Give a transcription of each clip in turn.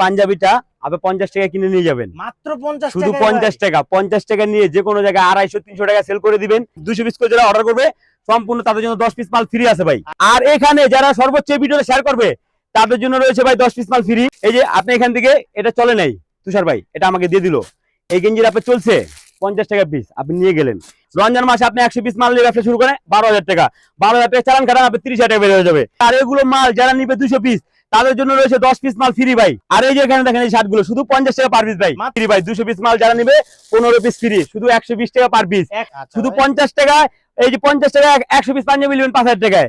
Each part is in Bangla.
পাঞ্জাবিটা আপনি পঞ্চাশ টাকা কিনে নিয়ে যাবেন। মাত্র পঞ্চাশ শুধু পঞ্চাশ টাকা পঞ্চাশ টাকা নিয়ে যে কোনো জায়গায় আড়াইশো তিনশো টাকা সেল করে দিবেন। দুশো পিস করে যারা অর্ডার করবে সম্পূর্ণ তাদের জন্য দশ পিস মাল ফ্রি আছে ভাই। আর এখানে যারা সর্বোচ্চ ভিডিওটা শেয়ার করবে তাদের জন্য রয়েছে ভাই দশ পিস মাল ফ্রি এই যে আপনি এখান থেকে এটা চলে নাই তুষার ভাই এটা আমাকে দিয়ে দিল। এই গেঞ্জির আপনি চলছে পঞ্চাশ টাকা পিস আপনি নিয়ে গেলেন। রমজান মাসে আপনি একশো পিস মাল নিয়ে ব্যবসা শুরু করেন বারো হাজার টাকা। বারো হাজার টাকা চালান খাটান আপনি তিরিশ হাজার টাকা বেড়ে যাবে। আর এগুলো মাল যারা নিবে দুশো পিস তাদের জন্য রয়েছে দশ পিস মাল ফ্রি ভাই। আর এই যে এখানে দেখেন এই শার্টগুলো শুধু পঞ্চাশ টাকা পার পিস ভাই। ফ্রি ভাই দুশো পিস মাল যারা নিবে পনেরো পিস ফ্রি শুধু একশো বিশ টাকা পার পিস আচ্ছা শুধু পঞ্চাশ টাকা এই যে পঞ্চাশ টাকা একশো পিস পাঞ্জাবি নেবেন পাঁচ হাজার টাকায়।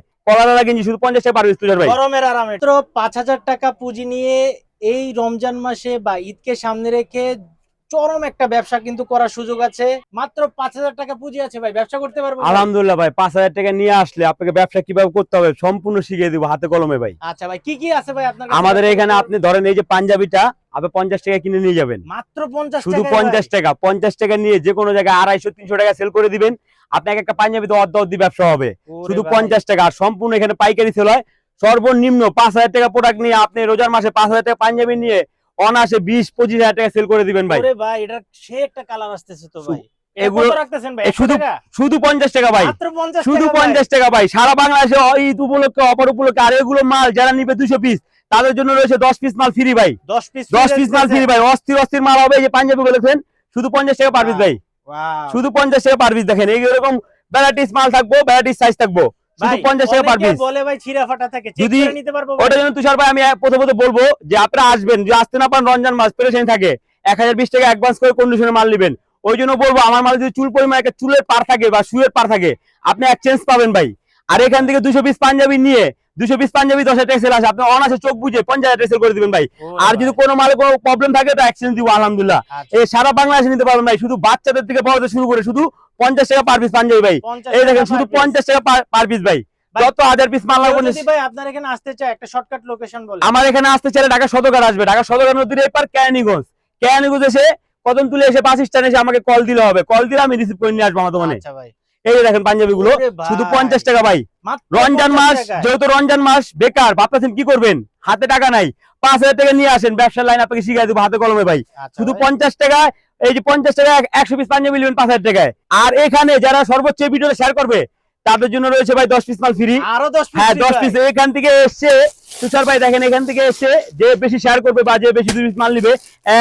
শুধু পঞ্চাশ টাকা পার পিস তুষার ভাই। গরমের আরামে। পাঁচ হাজার টাকা পুঁজি নিয়ে এই রমজান মাসে বা ঈদকে সামনে রেখে চরম একটা ব্যবসা কিন্তু করার সুযোগ আছে। মাত্র পাঁচ হাজার টাকা পুঁজি আছে ভাই ব্যবসা করতে পারব? আলহামদুলিল্লাহ ভাই পাঁচ হাজার টাকা নিয়ে আসলে আপনাকে ব্যবসা কীভাবে করতে হবে সম্পূর্ণ শিখিয়ে দিব হাতে কলমে ভাই। আচ্ছা ভাই কি কি আছে ভাই আপনার আমাদের এখানে আপনি ধরেন এই যে পাঞ্জাবিটা আপনি পঞ্চাশ টাকা কিনে নিয়ে যাবেন। মাত্র পঞ্চাশ শুধু পঞ্চাশ টাকা পঞ্চাশ টাকা নিয়ে যে কোনো জায়গায় আড়াইশো তিনশো টাকা সেল করে দিবেন। আপনাকে একটা পাঞ্জাবিতে অর্ধ অর্ধি ব্যবসা হবে। শুধু পঞ্চাশ টাকা আর সম্পূর্ণ এখানে পাইকারি সেল হয়। সর্বনিম্ন পাঁচ হাজার টাকা প্রোডাক্ট নিয়ে আপনি রোজার মাসে পাঁচ হাজার টাকা পাঞ্জাবি নিয়ে অনাসে বিশ পঁচিশ হাজার টাকা সেল করে দিবেন ভাই। ভাই এটা সে একটা কালার আসতেছে তো ভাই। এগুলো রাখতেছেন ভাই শুধু শুধু পঞ্চাশ টাকা ভাই। মাত্র শুধু টাকা ভাই। পঞ্চাশ টাকা ভাই। সারা বাংলাদেশে ঈদ উপলক্ষে অপর উপলক্ষে আর এগুলো মাল যারা নিবে দুশো পিস তাদের জন্য রয়েছে দশ পিস মাল ফ্রি ভাই। দশ পিস দশ পিস মাল ফ্রি ভাই। অস্থির অস্থির মাল হবে এই যে পাঞ্জাবি বলেছেন। শুধু পঞ্চাশ টাকা পার পিস ভাই। শুধু পঞ্চাশ টাকা পার পিস দেখেন। এইরকম ভ্যারাইটিস মাল থাকব ভ্যারাইটিস সাইজ থাকব। শুধু পঞ্চাশ টাকা পার পিস বলে ভাই ছিঁড়া ফাটা থাকে চেক যদি- করে নিতে পারব ভাই? জন্য তুষার ভাই আমি প্রথমত বলব যে আপনারা আসবেন যে আসতে না পারেন রমজান মাস পেরেছেন থাকে। এক হাজার বিশ টাকা অ্যাডভান্স করে কন্ডিশনে মাল নেবেন। ওই জন্য বলব আমার মাল যদি চুল পরিমাণ একটা চুলের পার থাকে বা শুয়ের পার থাকে আপনি এক্সচেঞ্জ পাবেন ভাই। আর এখান থেকে দুশো পিস পাঞ্জাবি নিয়ে দুশো পিস পাঞ্জাবি দশ হাজার আসে। আপনি অনাসে চোখ বুঝে পঞ্চাশ হাজার করে দিবেন ভাই। আর যদি কোনো মালে কোনো প্রবলেম থাকে তো এক্সচেঞ্জ দিব আলহামদুলিল্লাহ। আচ্ছা, এই সারা বাংলাদেশে নিতে পারবেন ভাই। শুধু বাচ্চাদের থেকে বড়দের শুরু করে শুধু পঞ্চাশ টাকা পার পিস পাঞ্জাবি ভাই। 50 এই দেখেন শুধু পঞ্চাশ টাকা পার পিস ভাই। যত হাজার পিস মাল লাগবে ভাই আপনার এখানে আসতে চায় একটা শর্টকাট লোকেশন বলে। আমার এখানে আসতে চাইলে ঢাকা সদরঘাট আসবে। ঢাকা সদরঘাট নদীর এপার ক্যানিগঞ্জ ক্যানিগঞ্জ এসে এসে বাস স্ট্যান্ড এসে আমাকে কল দিলে হবে। কল দিলে আমি রিসিভ করে নিয়ে আসব আমার দোকানে। আচ্ছা ভাই। এই দেখেন পাঞ্জাবি গুলো শুধু পঞ্চাশ টাকা ভাই। রমজান মাস যেহেতু রমজান মাস বেকার ভাবতেছেন কি করবেন? হাতে টাকা নাই। পাঁচ হাজার টাকা নিয়ে আসেন ব্যবসার লাইন আপনাকে শিখাই দেবো হাতে কলমে ভাই। আচ্ছা শুধু পঞ্চাশ টাকা এই যে পঞ্চাশ টাকা একশো পিস পাঞ্জাবি নেবেন পাঁচ হাজার টাকায়। আর এখানে যারা সর্বোচ্চ ভিডিওটা শেয়ার করবে তাদের জন্য রয়েছে ভাই দশ পিস মাল ফ্রি আরও দশ হ্যাঁ দশ পিস এখান থেকে এসছে। তুষার ভাই দেখেন এখান থেকে এসছে। যে বেশি শেয়ার করবে বা যে বেশি দুই পিস মাল নিবে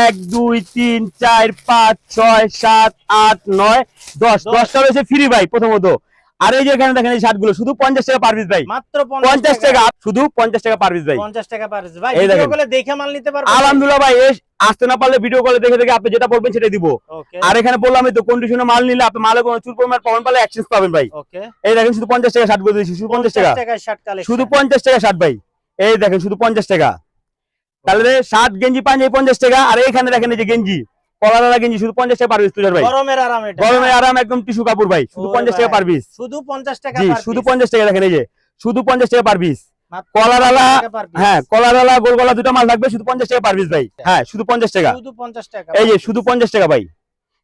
এক দুই তিন চার পাঁচ ছয় সাত আট নয় দশ। দশটা রয়েছে ফ্রি ভাই প্রথমত। আর এই যে এখানে দেখেন এই শার্টগুলো শুধু পঞ্চাশ টাকা পার পিস ভাই। মাত্র পঞ্চাশ টাকা। শুধু পঞ্চাশ টাকা পার পিস ভাই। পঞ্চাশ টাকা পার piece। ভাই এই ভিডিও কলে দেখে মাল নিতে পারব। আলহামদুলিল্লাহ ভাই এস আসতে না পারলে ভিডিও কলে দেখে দেখে আপনি যেটা বলবেন সেটাই দিব। আর এখানে বললাম তো কন্ডিশনে মাল নিলে আপনি মালে কোনো চুল পরিমাণ পাবেন পারলে এক্সচেঞ্জ পাবেন ভাই। এই দেখেন শুধু পঞ্চাশ টাকা শার্ট করে দিয়েছি শুধু পঞ্চাশ টাকা। শুধু পঞ্চাশ টাকা শার্ট ভাই। এই দেখেন শুধু পঞ্চাশ টাকা। তাহলে শার্ট গেঞ্জি পাঞ্জাবি পঞ্চাশ টাকা। আর এইখানে দেখেন এই যে গেঞ্জি। কলাদারা গেঞ্জি শুধু পঞ্চাশ টাকা তুষার ভাই। গরমের আরাম একদম টিস্যু কাপড় ভাই শুধু পঞ্চাশ টাকা। শুধু পঞ্চাশ টাকা জি শুধু পঞ্চাশ টাকা দেখেন এই যে শুধু পঞ্চাশ টাকা পার কলারালা 50 টাকা per piece। হ্যাঁ কলারালা গোল দুটো মাল থাকবে শুধু পঞ্চাশ টাকা পার ভাই। হ্যাঁ শুধু পঞ্চাশ টাকা। শুধু পঞ্চাশ টাকা এই যে শুধু পঞ্চাশ টাকা ভাই।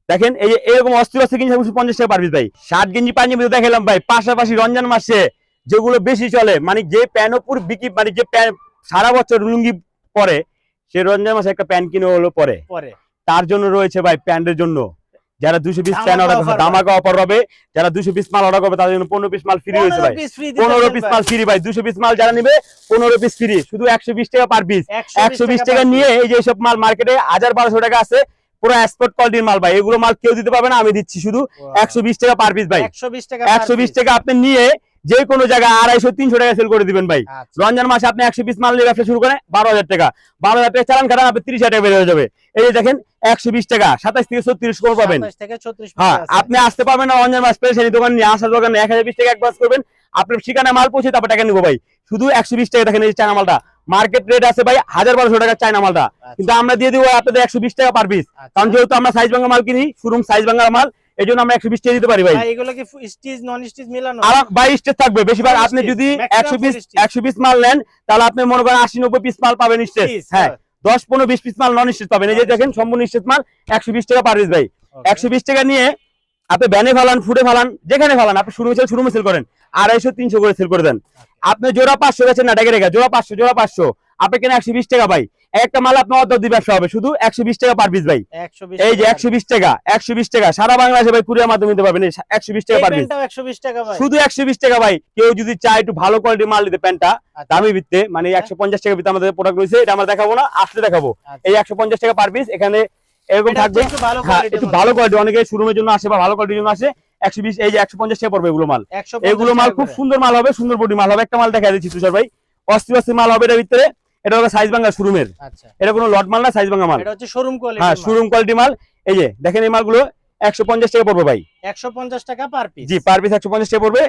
দেখেন এই যে এরকম অস্থির অস্থির গেঞ্জি শুধু পঞ্চাশ টাকা পার ভাই। শার্ট গেঞ্জি পাঞ্জাবি তো দেখালাম ভাই। পাশাপাশি রমজান মাসে যেগুলো বেশি চলে মানে যে প্যানপুর বিকি মানে যে প্যান সারা বছর লুঙ্গি পরে সে রমজান মাসে একটা প্যান্ট কিনে হলো পরে। পরে। তার জন্য রয়েছে ভাই প্যান্টের জন্য। যারা দুশো পিস প্যান্ট অর্ডার করবে দামাকা অফার হবে যারা দুশো পিস মাল অর্ডার করবে তাদের জন্য পনেরো পিস মাল ফ্রি হয়েছে ভাই। পনেরো পিস মাল ফ্রি ভাই দুশো পিস মাল যারা নিবে পনেরো পিস ফ্রি শুধু একশো বিশ টাকা পার পিস একশো বিশ টাকা নিয়ে এই যে সব মাল মার্কেটে হাজার বারোশো টাকা আছে পুরো এক্সপোর্ট কোয়ালিটির মাল ভাই। এগুলো মাল কেউ দিতে পারবে না আমি দিচ্ছি শুধু একশো বিশ টাকা পার পিস ভাই। 120 টাকা একশো বিশ টাকা আপনি নিয়ে যে কোনো জায়গায় আড়াইশো তিনশো টাকা সেল করে দিবেন ভাই। আচ্ছা। রমজান মাসে আপনি একশো পিস মাল নিয়ে ব্যবসা শুরু করেন বারো হাজার টাকা। বারো হাজার টাকা চালান খাটান আপনি তিরিশ হাজার টাকা হয়ে যাবে। এই যে দেখেন একশো বিশ টাকা সাতাশ থেকে ছত্রিশ করে পাবেন। 27 থেকে 36 হ্যাঁ আপনি আসতে পারবেন না রমজান মাস পেরেছেন দোকান নিয়ে আসার দোকানে এক হাজার বিশ টাকা অ্যাডভান্স করবেন। আপনার ঠিকানা মাল পৌঁছে তারপর টাকা নিবো ভাই। শুধু একশো বিশ টাকা দেখেন এই চায়না মালটা। মার্কেট রেট আছে ভাই হাজার বারোশো টাকা চায়না মালটা। কিন্তু আমরা দিয়ে দিব আপনাদের একশো বিশ টাকা পার পিস আচ্ছা। কারণ যেহেতু আমরা সাইজ ভাঙা মাল কিনি শোরুম সাইজ ভাঙা মাল এই জন্য আমরা একশো বিশ দিতে পারি ভাই। ভাই এগুলো কি স্টিচ নন স্টিচ মিলানো? আর বাই থাকবে। বেশিরভাগ আপনি যদি একশো পিস। একশো পিস মাল নেন তাহলে আপনি মনে করেন আশি নব্বই পিস মাল পাবেন স্টেজ হ্যাঁ। দশ পনেরো বিশ পিস মাল নন স্টেজ পাবেন। এই যে দেখেন সম্পূর্ণ স্টেজ মাল একশো বিশ টাকা পার পিস ভাই. একশো বিশ টাকা নিয়ে আপনি ব্যানে ফালান ফুটে ফালান যেখানে ফালান আপনি শুরু সেল শুরু সেল করেন। আড়াইশো তিনশো করে সেল করে দেন। আপনি জোড়া পাঁচশো গেছেন না ডেকে রেখে। জোড়া পাঁচশো জোড়া পাঁচশো। আপনি কেন একশো বিশ টাকা ভাই একটা মাল আপনার অর্ধ দিয়ে ব্যবসা হবে। শুধু একশো বিশ টাকা পার পিস ভাই। এই যে একশো বিশ টাকা একশো বিশ টাকা। সারা বাংলাদেশে ভাই কুরিয়ার মাধ্যমে নিতে পারবেন। একশো বিশ টাকা পার পিস শুধু একশো বিশ টাকা ভাই। কেউ যদি চায় একটু ভালো কোয়ালিটির মাল নিতে প্যান্টটা আচ্ছা, দামি ভিত্তে মানে একশো পঞ্চাশ টাকা ভিত্তে আমাদের প্রোডাক্ট রয়েছে এটা আমরা দেখাবো না আসলে দেখাবো। আচ্ছা। এই একশো পঞ্চাশ টাকা পার পিস এখানে এরকম থাকবে। একটু ভালো হ্যাঁ। ভালো কোয়ালিটি অনেকে শোরুমের জন্য আসে বা ভালো কোয়ালিটির জন্য আসে। একশো বিশ এই যে একশো পঞ্চাশ টাকা পড়বে এগুলো মাল। এগুলো মাল খুব সুন্দর মাল হবে সুন্দর বডি মাল হবে। একটা মাল দেখা দিচ্ছি তুষার ভাই। অস্থির অস্থির মাল হবে এটার ভিতরে। এটা হলো সাইজ ভাঙা শোরুমের আচ্ছা। এটা কোনো লট মাল না সাইজ ভাঙা মাল। এটা হচ্ছে শোরুম কোয়ালিটি হ্যাঁ শোরুম কোয়ালিটি মাল। এই যে দেখেন এই মালগুলো একশো পঞ্চাশ টাকা পড়বে ভাই। একশো পঞ্চাশ টাকা পার পিস জি পার পিস একশো পঞ্চাশ টাকা পড়বে।